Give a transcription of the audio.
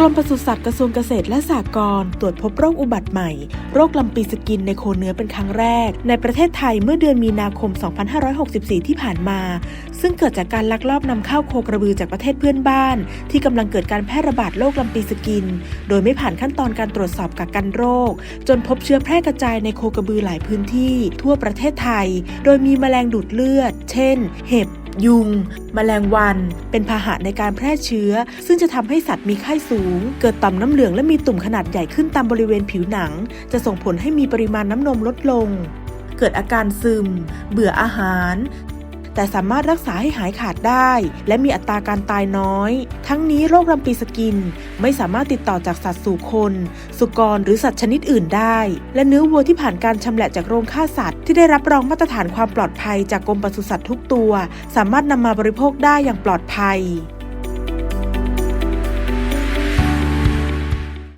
กรมปศุสัตว์กระทรวงเกษตรและสหกรณ์ตรวจพบโรคอุบัติใหม่ โรคลำปีสกินในโคเนื้อเป็นครั้งแรก ในประเทศไทยเมื่อเดือนมีนาคม 2564 ที่ผ่านมา ซึ่งเกิดจากการลักลอบนำเข้าโคกระบือจากประเทศเพื่อนบ้าน ที่กำลังเกิดการแพร่ระบาดโรคลำปีสกิน โดยไม่ผ่านขั้นตอนการตรวจสอบกักกันโรค จนพบเชื้อแพร่กระจายในโคกระบือหลายพื้นที่ ทั่วประเทศไทย โดยมีแมลงดูดเลือด เช่น เห็บ ยุงแมลงวัน เป็นพาหะในการแพร่เชื้อ ซึ่งจะทำให้สัตว์มีไข้สูง เกิดต่อมน้ำเหลืองและมีตุ่มขนาดใหญ่ขึ้นตามบริเวณผิวหนัง จะส่งผลให้มีปริมาณน้ำนมลดลง เกิดอาการซึม เบื่ออาหาร แต่สามารถรักษาให้หายขาดได้ และมีอัตราการตายน้อย ทั้งนี้โรคลำปีสกิน ไม่สามารถติดต่อจากสัตว์สู่คน สุกรหรือสัตว์ชนิดอื่นได้ และเนื้อวัวที่ผ่านการชำแหละจากโรงฆ่าสัตว์ ที่ได้รับรองมาตรฐานความปลอดภัยจากกรมปศุสัตว์ทุกตัว สามารถนำมาบริโภคได้อย่างปลอดภัย